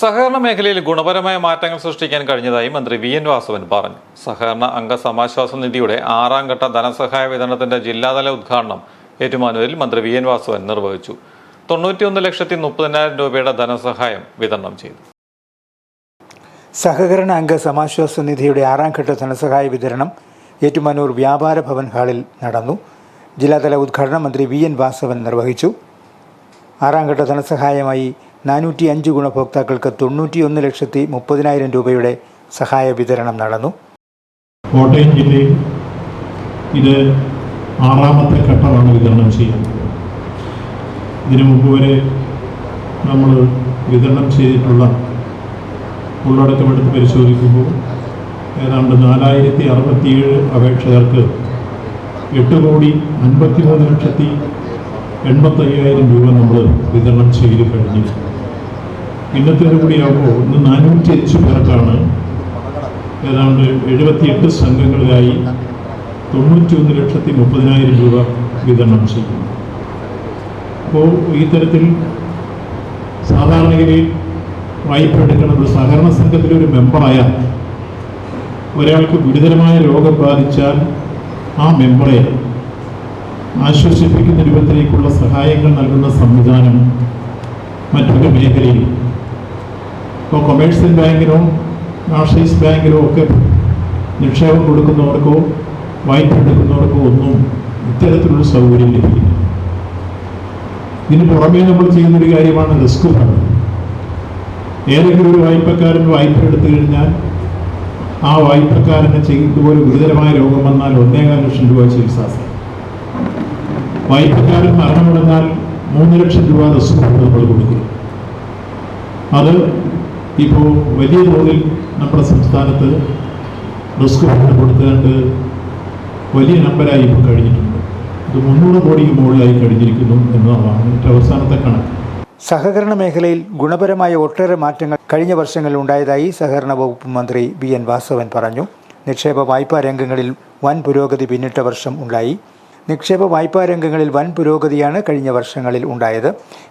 സഹകരണ മേഖലയിൽ ഗുണപരമായ മാറ്റങ്ങൾ സൃഷ്ടിക്കാൻ കഴിഞ്ഞതായി മന്ത്രി വി എൻ വാസവൻ പറഞ്ഞു. സഹകരണ അംഗ സമാശ്വാസ നിധിയുടെ ആറാം ഘട്ട ധനസഹായ വിതരണത്തിന്റെ ജില്ലാതല ഉദ്ഘാടനം ഏറ്റുമാനൂരിൽ മന്ത്രി വി എൻ വാസവൻ നിർവഹിച്ചു. തൊണ്ണൂറ്റിയൊന്ന് ലക്ഷത്തി മുപ്പതിനായിരം രൂപയുടെ ധനസഹായം വിതരണം ചെയ്തു. സഹകരണ അംഗ സമാശ്വാസ നിധിയുടെ ആറാം ഘട്ട ധനസഹായ വിതരണം ഏറ്റുമാനൂർ വ്യാപാര ഭവൻ ഹാളിൽ നടന്നു. ജില്ലാതല ഉദ്ഘാടനം മന്ത്രി വി എൻ വാസവൻ നിർവഹിച്ചു. ആറാം ഘട്ട ധനസഹായമായി നാനൂറ്റി അഞ്ച് ഗുണഭോക്താക്കൾക്ക് തൊണ്ണൂറ്റിയൊന്ന് ലക്ഷത്തി മുപ്പതിനായിരം രൂപയുടെ സഹായ വിതരണം നടന്നു. കോട്ടയം ജില്ലയിൽ ഇത് ആറാമത്തെ ഘട്ടമാണ് വിതരണം ചെയ്യുന്നത്. ഇതിനു മുമ്പ് വരെ നമ്മൾ വിതരണം ചെയ്തിട്ടുള്ള ഉള്ളടക്കമെടുത്ത് പരിശോധിക്കുമ്പോൾ ഏതാണ്ട് നാലായിരത്തി അറുപത്തിയേഴ് അപേക്ഷകർക്ക് എട്ട് കോടി അൻപത്തി മൂന്ന് ലക്ഷത്തി എൺപത്തയ്യായിരം രൂപ നമ്മൾ വിതരണം ചെയ്ത് കഴിഞ്ഞിട്ടുണ്ട് ഇന്നത്തേത് കൂടിയാകുമ്പോൾ ഇന്ന് നാനൂറ്റി അഞ്ച് പേർക്കാണ് ഏതാണ്ട് എഴുപത്തിയെട്ട് സംഘങ്ങളിലായി തൊണ്ണൂറ്റിയൊന്ന് ലക്ഷത്തി മുപ്പതിനായിരം രൂപ വിതരണം ചെയ്യുന്നു. അപ്പോൾ ഈ തരത്തിൽ സാധാരണഗതിയിൽ വായ്പ എടുക്കുന്നത് സഹകരണ സംഘത്തിലെ ഒരു മെമ്പറായ ഒരാൾക്ക് ഗുരുതരമായ രോഗം ബാധിച്ചാൽ ആ മെമ്പറെ ആശ്വസിപ്പിക്കുന്ന രൂപത്തിലേക്കുള്ള സഹായങ്ങൾ നൽകുന്ന സംവിധാനം മറ്റൊരു മേഖലയിൽ ഇപ്പോൾ കൊമേഴ്സ്യൽ ബാങ്കിനോ നാഷണലൈസ് ബാങ്കിലോ ഒക്കെ നിക്ഷേപം കൊടുക്കുന്നവർക്കോ വായ്പ എടുക്കുന്നവർക്കോ ഒന്നും ഇത്തരത്തിലുള്ള സൗകര്യം ലഭിക്കില്ല. ഇതിന് പുറമേ നമ്മൾ ചെയ്യുന്നൊരു കാര്യമാണ് റിസ്ക് ഫണ്ട് ഏതെങ്കിലും ഒരു വായ്പക്കാരൻ വായ്പ എടുത്തു കഴിഞ്ഞാൽ ആ വായ്പക്കാരന് ഇതുപോലെ ഗുരുതരമായ രോഗം വന്നാൽ ഒന്നേകാൽ ലക്ഷം രൂപ ചികിത്സാ വായ്പക്കാരൻ മരണമടഞ്ഞാൽ മൂന്ന് ലക്ഷം രൂപ റിസ്ക് ഫണ്ട് നമ്മൾ കൊടുക്കും. അത് ഇപ്പോൾ വലിയ തോതിൽ നമ്മുടെ സംസ്ഥാനത്ത് റിസ്ക് ഫണ്ട് കൊടുത്തുകൊണ്ട് വലിയ നമ്പരായി ഇപ്പോൾ കഴിഞ്ഞിട്ടുണ്ട്. ഇത് മുന്നൂറ് കോടിക്ക് മുകളിലായി കഴിഞ്ഞിരിക്കുന്നു എന്നതാണ് ഏറ്റവും അവസാനത്തെ കണക്ക്. സഹകരണ മേഖലയിൽ ഗുണപരമായ ഒട്ടേറെ മാറ്റങ്ങൾ കഴിഞ്ഞ വർഷങ്ങളിൽ ഉണ്ടായതായി സഹകരണ വകുപ്പ് മന്ത്രി വി എൻ വാസവൻ പറഞ്ഞു. നിക്ഷേപ വായ്പാ രംഗങ്ങളിൽ വൻ പുരോഗതി പിന്നിട്ട വർഷം ഉണ്ടായി. നിക്ഷേപ വായ്പാ രംഗങ്ങളിൽ വൻ പുരോഗതിയാണ് കഴിഞ്ഞ വർഷങ്ങളിൽ ഉണ്ടായത്.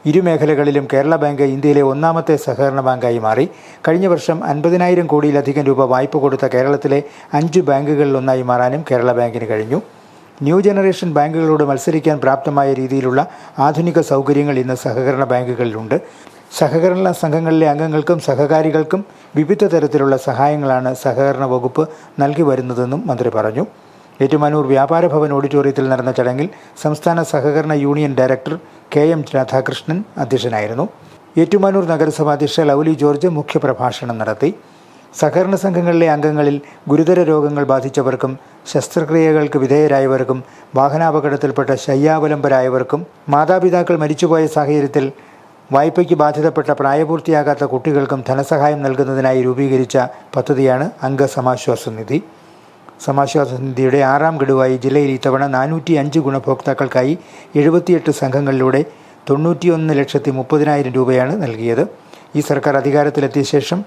ഇരു മേഖലകളിലും കേരള ബാങ്ക് ഇന്ത്യയിലെ ഒന്നാമത്തെ സഹകരണ ബാങ്കായി മാറി. കഴിഞ്ഞ വർഷം അൻപതിനായിരം കോടിയിലധികം രൂപ വായ്പ കൊടുത്ത കേരളത്തിലെ അഞ്ച് ബാങ്കുകളിലൊന്നായി മാറാനും കേരള ബാങ്കിന് കഴിഞ്ഞു. ന്യൂ ജനറേഷൻ ബാങ്കുകളോട് മത്സരിക്കാൻ പ്രാപ്തമായ രീതിയിലുള്ള ആധുനിക സൗകര്യങ്ങൾ ഇന്ന് സഹകരണ ബാങ്കുകളിലുണ്ട്. സഹകരണ സംഘങ്ങളിലെ അംഗങ്ങൾക്കും സഹകാരികൾക്കും വിവിധ തരത്തിലുള്ള സഹായങ്ങളാണ് സഹകരണ വകുപ്പ് നൽകി വരുന്നതെന്നും മന്ത്രി പറഞ്ഞു. ഏറ്റുമാനൂർ വ്യാപാരഭവൻ ഓഡിറ്റോറിയത്തിൽ നടന്ന ചടങ്ങിൽ സംസ്ഥാന സഹകരണ union director K M Radhakrishnan അധ്യക്ഷനായിരുന്നു. ഏറ്റുമാനൂർ നഗരസഭ അധ്യക്ഷ ലൗലി ജോർജ് മുഖ്യപ്രഭാഷണം നടത്തി. സഹകരണ സംഘങ്ങളിലെ അംഗങ്ങളിൽ ഗുരുതര രോഗങ്ങൾ ബാധിച്ചവർക്കും ശസ്ത്രക്രിയകൾക്ക് വിധേയരായവർക്കും വാഹനാപകടത്തിൽപ്പെട്ട ശയ്യാവലംബരായവർക്കും മാതാപിതാക്കൾ മരിച്ചുപോയ സാഹചര്യത്തിൽ വായ്പയ്ക്ക് ബാധിതപ്പെട്ട പ്രായപൂർത്തിയാകാത്ത കുട്ടികൾക്കും ധനസഹായം നൽകുന്നതിനായി രൂപീകരിച്ച പദ്ധതിയാണ് അംഗസമാശ്വാസ നിധി. സമാശ്വാസ നിധിയുടെ ആറാം ഗഡുവായി ജില്ലയിൽ ഇത്തവണ നാനൂറ്റി അഞ്ച് ഗുണഭോക്താക്കൾക്കായി എഴുപത്തിയെട്ട് സംഘങ്ങളിലൂടെ തൊണ്ണൂറ്റിയൊന്ന് ലക്ഷത്തി മുപ്പതിനായിരം രൂപയാണ് നൽകിയത്. ഈ സർക്കാർ അധികാരത്തിലെത്തിയ ശേഷം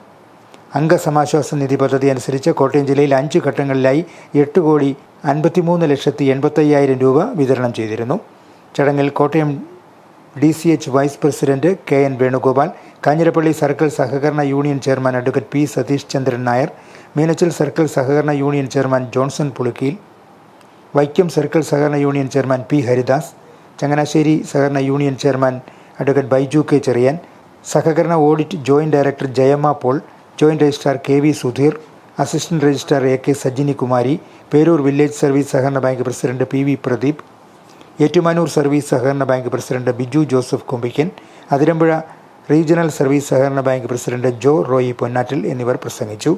അംഗസമാശ്വാസ നിധി പദ്ധതി അനുസരിച്ച് കോട്ടയം ജില്ലയിൽ അഞ്ച് ഘട്ടങ്ങളിലായി എട്ട് കോടി അൻപത്തിമൂന്ന് ലക്ഷത്തി എൺപത്തയ്യായിരം രൂപ വിതരണം ചെയ്തിരുന്നു. ചടങ്ങിൽ Kottayam D C H vice president K N Venugopal Kanjirappally circle സഹകരണ union chairman advocate P Satheesh Chandran Nair Meenachil circle സഹകരണ union chairman Johnson Pulukkiyil Vaikom circle സഹകരണ union chairman P Haridas Changanassery സഹകരണ union chairman advocate Baiju K Cherian സഹകരണ audit joint director Jayamma Paul joint registrar K V Sudheer assistant registrar A K Sajjini Kumari Perur village service സഹകരണ bank president P V Pradeep Ettumanoor service സഹകരണ bank president Biju Joseph Kumbikkan Athirampuzha regional service സഹകരണ bank president ജോ റോയി പൊന്നാറ്റിൽ എന്നിവർ പ്രസംഗിച്ചു.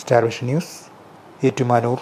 Star vision news Ettumanoor.